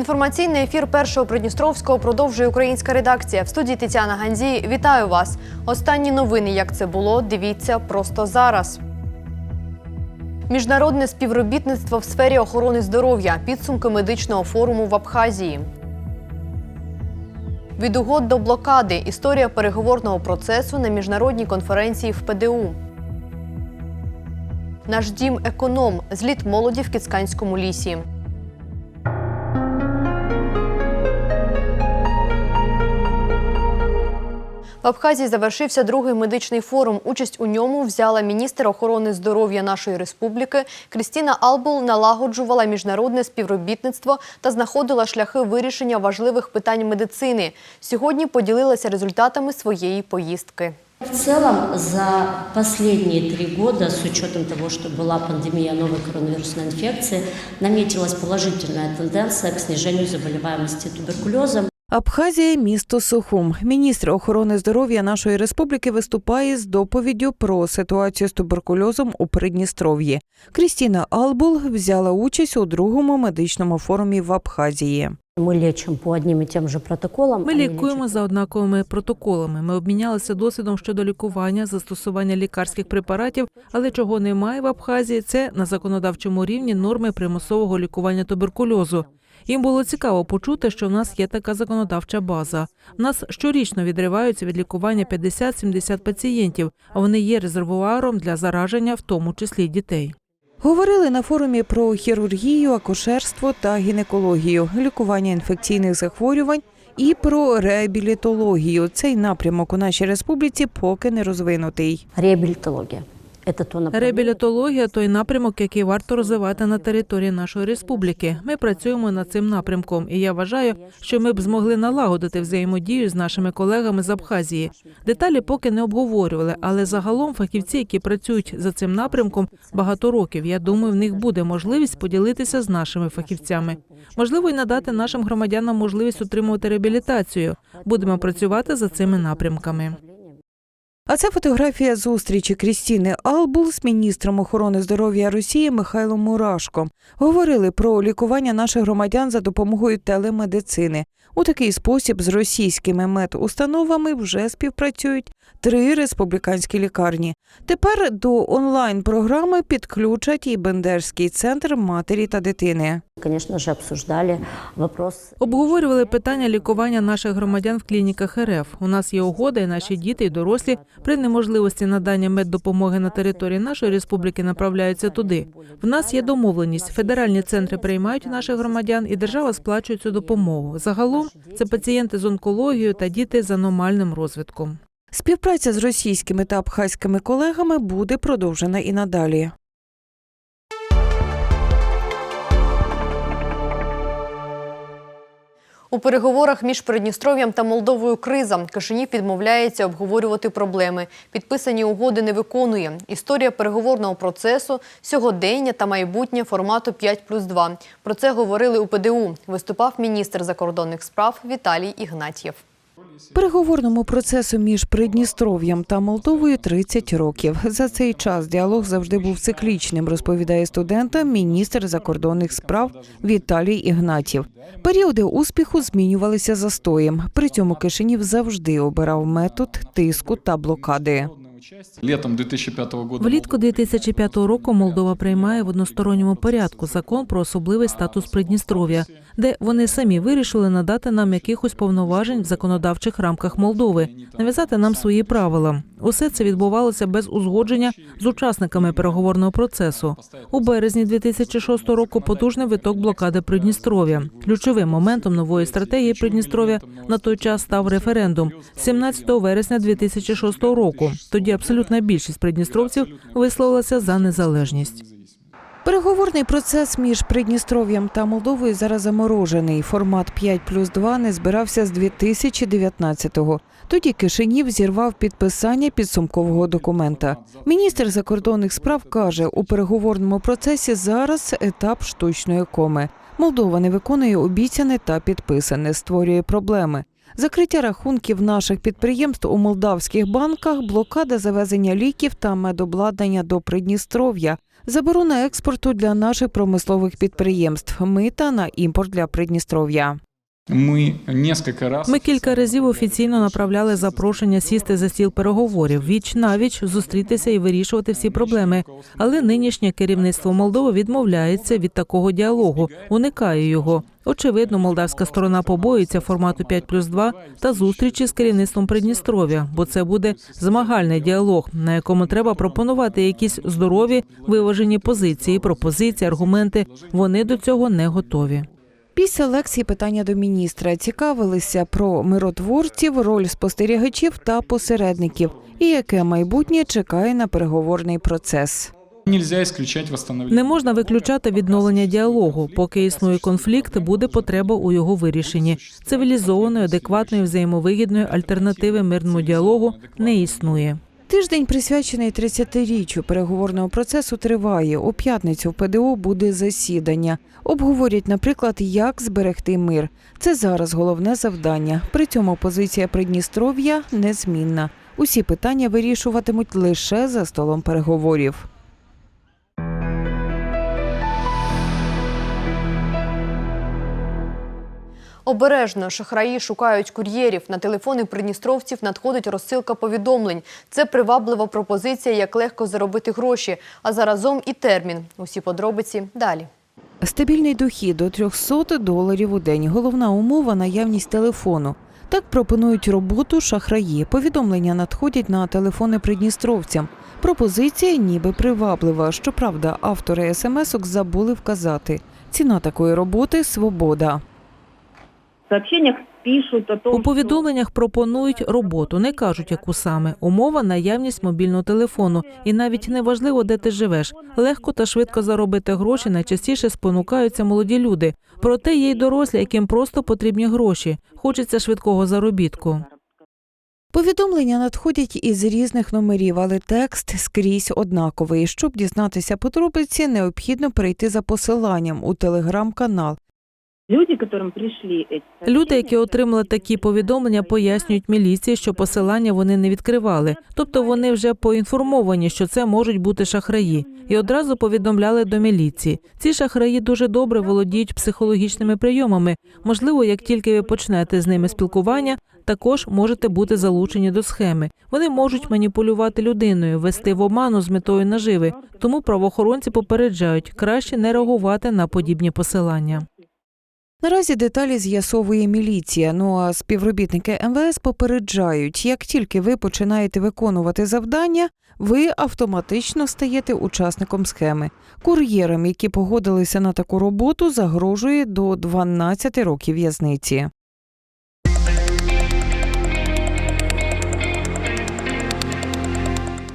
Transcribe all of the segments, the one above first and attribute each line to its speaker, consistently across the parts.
Speaker 1: Інформаційний ефір першого Придністровського продовжує українська редакція. В студії Тетяна Ганзій. Вітаю вас. Останні новини, як це було, дивіться просто зараз. Міжнародне співробітництво в сфері охорони здоров'я. Підсумки медичного форуму в Абхазії. Від угод до блокади. Історія переговорного процесу на міжнародній конференції в ПДУ. Наш дім економ. Зліт молоді в Кіцканському лісі. В Абхазії завершився другий медичний форум. Участь у ньому взяла міністр охорони здоров'я нашої республіки. Крістіна Албул налагоджувала міжнародне співробітництво та знаходила шляхи вирішення важливих питань медицини. Сьогодні поділилася результатами своєї поїздки.
Speaker 2: В целом, за последние три года, с учетом того, что была пандемия новой коронавирусной инфекции, наметилась положительная тенденция к снижению заболеваемости туберкулезом.
Speaker 3: Абхазія, місто Сухум. Міністр охорони здоров'я нашої республіки виступає з доповіддю про ситуацію з туберкульозом у Придністров'ї. Крістіна Албул взяла участь у другому медичному форумі в Абхазії.
Speaker 2: Мы лечим по одним и тем же протоколам.
Speaker 4: Ми лікуємо за однаковими протоколами. Ми обмінялися досвідом щодо лікування, застосування лікарських препаратів, але чого немає в Абхазії, це на законодавчому рівні норми примусового лікування туберкульозу. Їм було цікаво почути, що в нас є така законодавча база. В нас щорічно відриваються від лікування 50-70 пацієнтів, а вони є резервуаром для зараження, в тому числі дітей.
Speaker 3: Говорили на форумі про хірургію, акушерство та гінекологію, лікування інфекційних захворювань і про реабілітологію. Цей напрямок у нашій республіці поки не розвинутий.
Speaker 2: Реабилитология.
Speaker 4: Реабілітологія той напрямок, який варто розвивати на території нашої республіки. Ми працюємо над цим напрямком, і я вважаю, що ми б змогли налагодити взаємодію з нашими колегами з Абхазії. Деталі поки не обговорювали, але загалом фахівці, які працюють за цим напрямком багато років, я думаю, в них буде можливість поділитися з нашими фахівцями. Можливо, й надати нашим громадянам можливість отримувати реабілітацію. Будемо працювати за цими напрямками.
Speaker 3: А це фотографія зустрічі Крістіни Албул з міністром охорони здоров'я Росії Михайлом Мурашко. Говорили про лікування наших громадян за допомогою телемедицини. У такий спосіб з російськими медустановами вже співпрацюють три республіканські лікарні. Тепер до онлайн-програми підключать і Бендерський центр матері та дитини.
Speaker 2: Конечно же, обсуждали вопрос
Speaker 4: Обговорювали питання лікування наших громадян в клініках РФ. У нас є угода, і наші діти і дорослі при неможливості надання меддопомоги на території нашої республіки направляються туди. В нас є домовленість. Федеральні центри приймають наших громадян, і держава сплачує цю допомогу. Загалом це пацієнти з онкологією та діти з аномальним розвитком.
Speaker 3: Співпраця з російськими та абхазькими колегами буде продовжена і надалі.
Speaker 1: У переговорах між Придністров'ям та Молдовою криза. Кишинів відмовляється обговорювати проблеми. Підписані угоди не виконує. Історія переговорного процесу, сьогодення та майбутнє формату 5 плюс 2. Про це говорили у ПДУ. Виступав міністр закордонних справ Віталій Ігнатьєв.
Speaker 3: Переговорному процесу між Придністров'ям та Молдовою 30 років. За цей час діалог завжди був циклічним, розповідає студентам міністр закордонних справ Віталій Ігнатів. Періоди успіху змінювалися застоєм. При цьому Кишинів завжди обирав метод тиску та блокади.
Speaker 5: Летом 2005 года
Speaker 4: Влітку 2005 року Молдова приймає в односторонньому порядку закон про особливий статус Придністров'я, де вони самі вирішили надати нам якихось повноважень в законодавчих рамках Молдови, нав'язати нам свої правила. Усе це відбувалося без узгодження з учасниками переговорного процесу. У березні 2006 року потужний виток блокади Придністров'я. Ключовим моментом нової стратегії Придністров'я на той час став референдум 17 вересня 2006 року. Тоді абсолютна більшість придністровців висловилася за незалежність.
Speaker 3: Переговорний процес між Придністров'ям та Молдовою зараз заморожений. Формат 5 плюс 2 не збирався з 2019-го. Тоді Кишинів зірвав підписання підсумкового документа. Міністр закордонних справ каже, у переговорному процесі зараз етап штучної коми. Молдова не виконує обіцяне та підписане, створює проблеми. Закриття рахунків наших підприємств у молдавських банках, блокада завезення ліків та медобладнання до Придністров'я. Заборона експорту для наших промислових підприємств, мита на імпорт для Придністров'я.
Speaker 5: Мы несколько раз...
Speaker 4: Ми кілька разів офіційно направляли запрошення сісти за стіл переговорів, віч навіч зустрітися і вирішувати всі проблеми. Але нинішнє керівництво Молдови відмовляється від такого діалогу, уникає його. Очевидно, молдавська сторона побоїться формату 5 плюс 2 та зустрічі з керівництвом Придністров'я, бо це буде змагальний діалог, на якому треба пропонувати якісь здорові виважені позиції, пропозиції, аргументи. Вони до цього не готові.
Speaker 3: Після лекції питання до міністра цікавилися про миротворців, роль спостерігачів та посередників і яке майбутнє чекає на переговорний процес.
Speaker 4: Не можна виключати відновлення діалогу. Поки існує конфлікт, буде потреба у його вирішенні. Цивілізованої, адекватної, взаємовигідної альтернативи мирному діалогу не існує.
Speaker 3: Тиждень, присвячений 30-річчю переговорного процесу, триває. У п'ятницю в ПДО буде засідання. Обговорять, наприклад, як зберегти мир. Це зараз головне завдання. При цьому позиція Придністров'я незмінна. Усі питання вирішуватимуть лише за столом переговорів.
Speaker 1: Обережно шахраї шукають кур'єрів. На телефони придністровців надходить розсилка повідомлень. Це приваблива пропозиція, як легко заробити гроші, а заразом і термін. Усі подробиці далі.
Speaker 3: Стабільний дохід до 300 доларів у день. Головна умова наявність телефону. Так пропонують роботу шахраї. Повідомлення надходять на телефони придністровцям. Пропозиція ніби приваблива. Щоправда, автори смс-ок забули вказати. Ціна такої роботи свобода.
Speaker 6: Сообщениях пишут о том,
Speaker 4: У повідомленнях пропонують роботу, не кажуть, яку саме. Умова наявність мобільного телефону. І навіть не важливо, де ти живеш. Легко та швидко заробити гроші найчастіше спонукаються молоді люди. Проте є й дорослі, яким просто потрібні гроші. Хочеться швидкого заробітку.
Speaker 3: Повідомлення надходять із різних номерів, але текст скрізь однаковий. Щоб дізнатися подробиці, необхідно перейти за посиланням у телеграм-канал.
Speaker 6: Люди, которым пришли
Speaker 4: Люди, які отримали такі повідомлення, пояснюють міліції, що посилання вони не відкривали. Тобто вони вже поінформовані, що це можуть бути шахраї, і одразу повідомляли до міліції. Ці шахраї дуже добре володіють психологічними прийомами. Можливо, як тільки ви почнете з ними спілкування, також можете бути залучені до схеми. Вони можуть маніпулювати людиною, вести в оману з метою наживи. Тому правоохоронці попереджають краще не реагувати на подібні посилання.
Speaker 3: Наразі деталі з'ясовує міліція. Ну а співробітники МВС попереджають, як тільки ви починаєте виконувати завдання, ви автоматично стаєте учасником схеми. Кур'єрам, які погодилися на таку роботу, загрожує до 12 років в'язниці.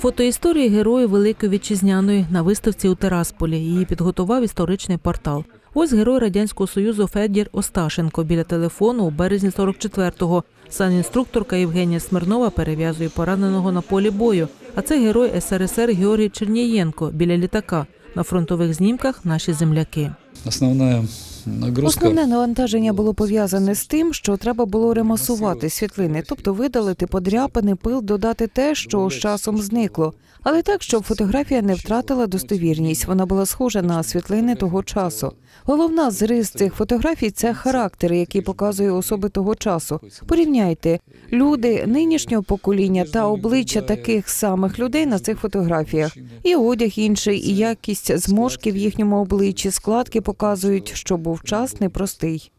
Speaker 4: Фотоісторії героїв Великої Вітчизняної на виставці у Терасполі. Її підготував історичний портал. Ось герой радянського союзу Федір Осташенко біля телефону у березні 44-го. Санінструкторка Євгенія Смирнова перев'язує пораненого на полі бою. А це герой СРСР Георгій Чернієнко біля літака. На фронтових знімках наші земляки.
Speaker 7: Основная нагрузка
Speaker 3: Основне навантаження було пов'язане з тим, що треба було ремасувати світлини, тобто видалити подряпини, пил, додати те, що з часом зникло. Але так, щоб фотографія не втратила достовірність, вона була схожа на світлини того часу. Головна з рис цих фотографій це характер, який показує особи того часу. Порівняйте люди нинішнього покоління та обличчя таких самих людей на цих фотографіях. І одяг інший, і якість зморшки в їхньому обличчі, складки показують, що був час непростий.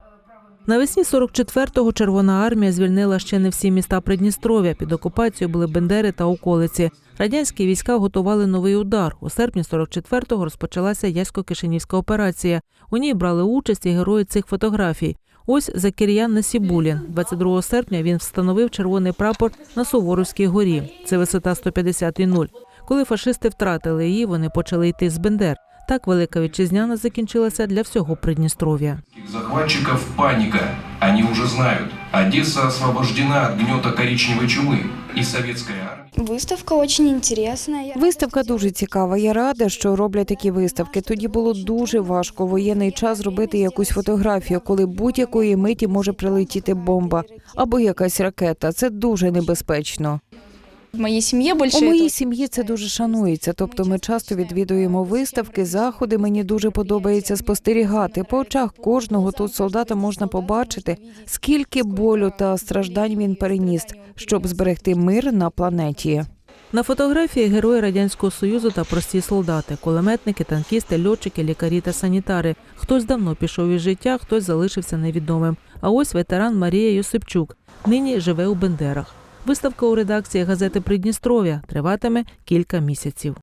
Speaker 4: Навесні 44-го Червона армія звільнила ще не всі міста Придністров'я. Під окупацією були Бендери та околиці. Радянські війська готували новий удар. У серпні 44-го розпочалася Ясько-Кишинівська операція. У ній брали участь і герої цих фотографій. Ось Закір'ян Насібулін. 22 серпня він встановив червоний прапор на Суворовській горі. Це висота 150,0. Коли фашисти втратили її, вони почали йти з Бендер. Так велика вітчизняна закінчилася для всього Придністров'я.
Speaker 8: захватчиков паника. Они уже знают. Одесса освобождена от гнета коричневой чумы. И советская армия
Speaker 9: Выставка очень интересная.
Speaker 3: Виставка дуже цікава. Я рада, що роблять такі виставки. Тоді було дуже важко в воєнний час зробити якусь фотографію, коли будь-якої миті може прилетіти бомба або якась ракета. Це дуже небезпечно.
Speaker 9: В моей семье больше
Speaker 3: У моїй сім'ї це дуже шанується. Тобто, ми часто відвідуємо виставки, заходи. Мені дуже подобається спостерігати. По очах кожного тут солдата можна побачити, скільки болю та страждань він переніс, щоб зберегти мир на планеті.
Speaker 4: На фотографії герої радянського союзу та прості солдати, кулеметники, танкісти, льотчики, лікарі та санітари. Хтось давно пішов із життя, хтось залишився невідомим. А ось ветеран Марія Йосипчук. Нині живе у Бендерах. Виставка у редакції газети Придністров'я триватиме кілька місяців.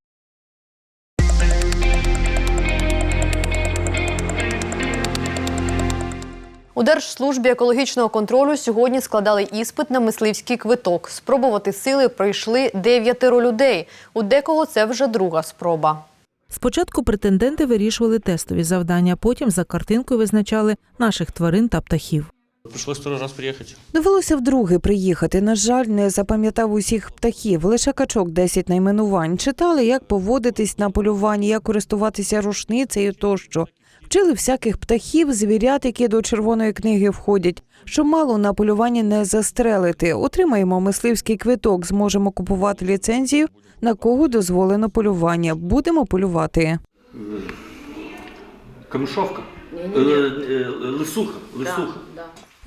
Speaker 1: У Держслужбі екологічного контролю сьогодні складали іспит на мисливський квиток. Спробувати сили прийшли дев'ятеро людей. У декого це вже друга спроба.
Speaker 4: Спочатку претенденти вирішували тестові завдання, потім за картинкою визначали наших тварин та птахів.
Speaker 10: Пришлось второй раз приехать.
Speaker 3: Довелося вдруге приїхати. На жаль, не запам'ятав усіх птахів. Лише качок 10 найменувань. Читали, як поводитись на полюванні, як користуватися рушницею тощо. Вчили всяких птахів, звірят, які до червоної книги входять. Що мало на полюванні не застрелити. Отримаємо мисливський квиток, зможемо купувати ліцензію, на кого дозволено полювання. Будемо полювати.
Speaker 10: Камышовка. Э, э, Лысуха. Лысуха.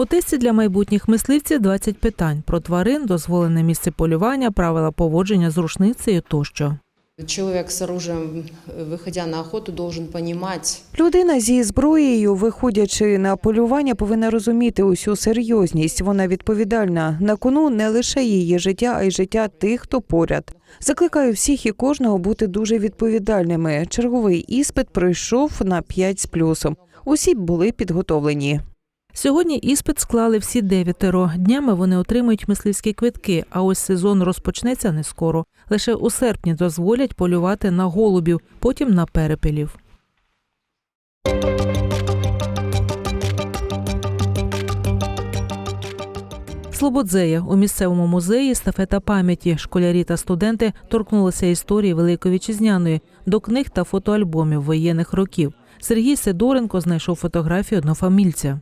Speaker 4: У тесті для майбутніх мисливців 20 питань про тварин, дозволене місце полювання, правила поводження з рушницею тощо.
Speaker 11: Человек с оружием, выходя на охоту, должен понимать,
Speaker 3: Людина зі зброєю, виходячи на полювання, повинна розуміти усю серйозність. Вона відповідальна. На кону не лише її життя, а й життя тих, хто поряд. Закликаю всіх і кожного бути дуже відповідальними. Черговий іспит пройшов на 5 з плюсом. Усі були підготовлені.
Speaker 4: Сьогодні іспит склали всі дев'ятеро. Днями вони отримують мисливські квитки, а ось сезон розпочнеться не скоро. Лише у серпні дозволять полювати на голубів, потім на перепелів. Слободзея у місцевому музеї стафета пам'яті. Школярі та студенти торкнулися історії Великої Вітчизняної до книг та фотоальбомів воєнних років. Сергій Сидоренко знайшов фотографію однофамільця.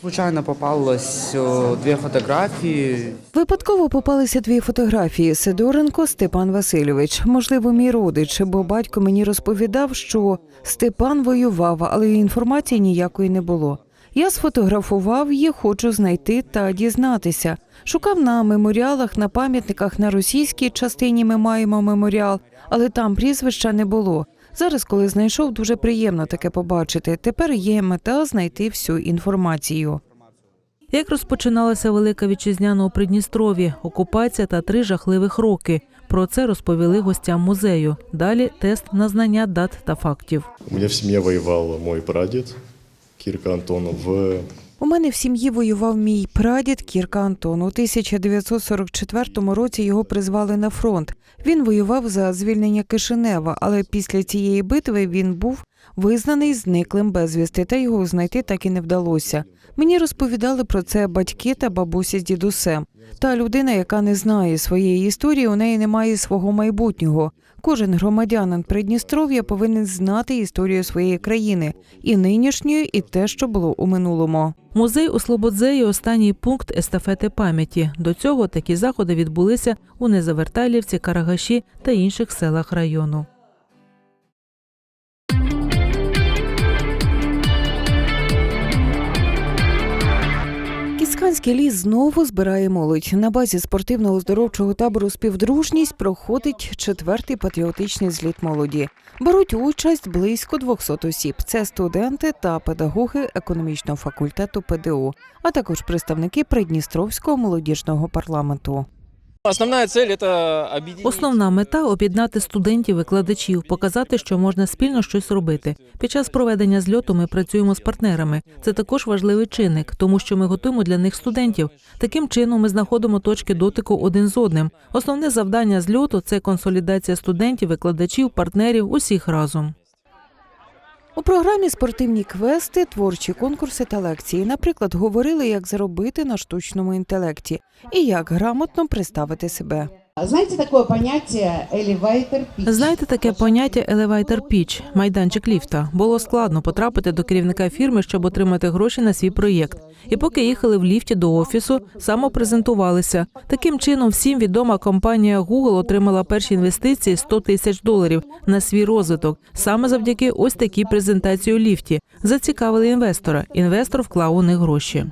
Speaker 12: Случайно попалось о, две фотографии.
Speaker 3: Випадково попалися дві фотографії Сидоренко Степан Васильович. Можливо, мій родич, бо батько мені розповідав, що Степан воював, але інформації ніякої не було. Я сфотографував їх, хочу знайти та дізнатися. Шукав на меморіалах, на пам'ятниках на російській частині ми маємо меморіал, але там прізвища не було. Зараз, коли знайшов, дуже приємно таке побачити. Тепер є мета знайти всю інформацію.
Speaker 4: Як розпочиналася Велика Вітчизняна у Придністров'ї, окупація та три жахливих роки. Про це розповіли гостям музею. Далі тест на знання дат та фактів.
Speaker 13: У меня в семье воевал мой прадед Кирка Антонов. В
Speaker 3: У мене в сім'ї воював мій прадід Кірка Антон. У 1944 році його призвали на фронт. Він воював за звільнення Кишинева, але після цієї битви він був визнаний зниклим безвісти, та його знайти так і не вдалося. Мені розповідали про це батьки та бабусі з дідусем. Та людина, яка не знає своєї історії, у неї немає свого майбутнього. Кожен громадянин Придністров'я повинен знати історію своєї країни і нинішньої, і те, що було у минулому.
Speaker 4: Музей у Слободзеї останній пункт естафети пам'яті. До цього такі заходи відбулися у Незавертайлівці, Карагаші та інших селах району.
Speaker 3: Кіцканський ліс знову збирає молодь. На базі спортивного оздоровчого табору Співдружність проходить четвертий патріотичний зліт молоді. Беруть участь близько 200 осіб. Це студенти та педагоги економічного факультету ПДУ, а також представники Придністровського молодіжного парламенту.
Speaker 10: Основная цель это.
Speaker 4: Основна мета об'єднати студентів, викладачів, показати, що можна спільно щось робити. Під час проведення зльоту ми працюємо з партнерами. Це також важливий чинник, тому що ми готуємо для них студентів. Таким чином ми знаходимо точки дотику один з одним. Основне завдання зльоту це консолідація студентів, викладачів, партнерів усіх разом.
Speaker 3: У програмі спортивні квести, творчі конкурси та лекції. Наприклад, говорили, як заробити на штучному інтелекті і як грамотно представити себе.
Speaker 14: Знаете такое понятие elevator pitch?
Speaker 4: Знаєте таке поняття elevator pitch – майданчик ліфта. Було складно потрапити до керівника фірми, щоб отримати гроші на свій проєкт. І поки їхали в ліфті до офісу, самопрезентувалися. Таким чином, всім відома компанія Google отримала перші інвестиції 100 тисяч доларів на свій розвиток. Саме завдяки ось такій презентації у ліфті. Зацікавили інвестора. Інвестор вклав у них гроші.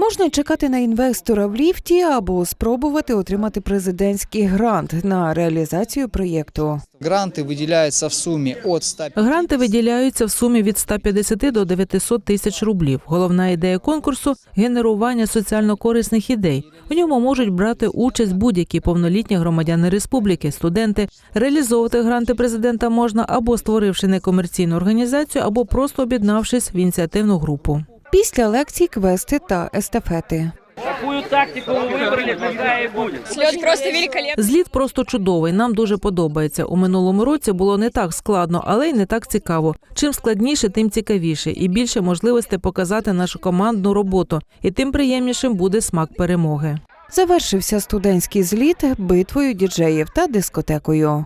Speaker 3: Можна чекати на інвестора в ліфті або спробувати отримати президентський грант на реалізацію проєкту.
Speaker 15: Гранты выделяются в сумме от 100
Speaker 4: Гранти виділяються в сумі від 150 до 900 тисяч рублів. Головна ідея конкурсу генерування соціально корисних ідей. У ньому можуть брати участь будь-які повнолітні громадяни республіки, студенти. Реалізовувати гранти президента можна або створивши некомерційну організацію, або просто об'єднавшись в ініціативну групу.
Speaker 3: Після лекцій, квести та естафети.
Speaker 10: Какую тактику вы выбрали, такая и будет.
Speaker 9: Слет просто великолепный.
Speaker 4: Зліт просто чудовий. Нам дуже подобається. У минулому році було не так складно, але й не так цікаво. Чим складніше, тим цікавіше, і більше можливостей показати нашу командну роботу, і тим приємнішим буде смак перемоги.
Speaker 3: Завершився студентський зліт битвою діджеїв та дискотекою.